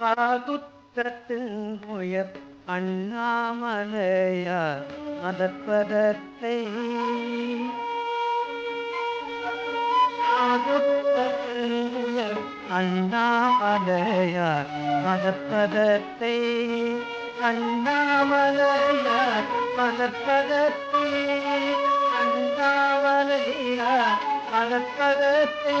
பாதுற்றத்தின் உயர் அண்ணாமலையார் மதற்பதத்தை அண்ணாமலையார் மதற்பதத்தை அண்ணாமலையார் மதற்பதத்தை அண்ணாமலையார் மதற்பதத்தை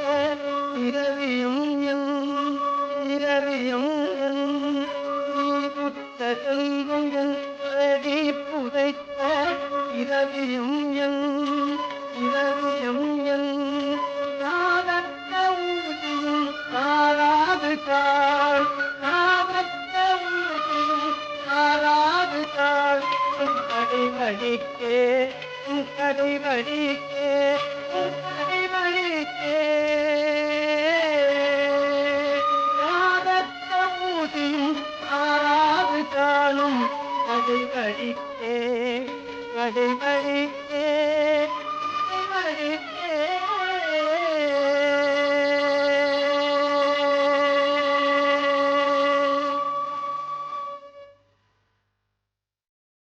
கடைவழிக்கே கடைவழிக்கே கடைவழிக்கே நாதத்த ஊதியும் ஆறாது காலும் கடைவழிக்கே கடைவழிக்கே கடைவழிக்கே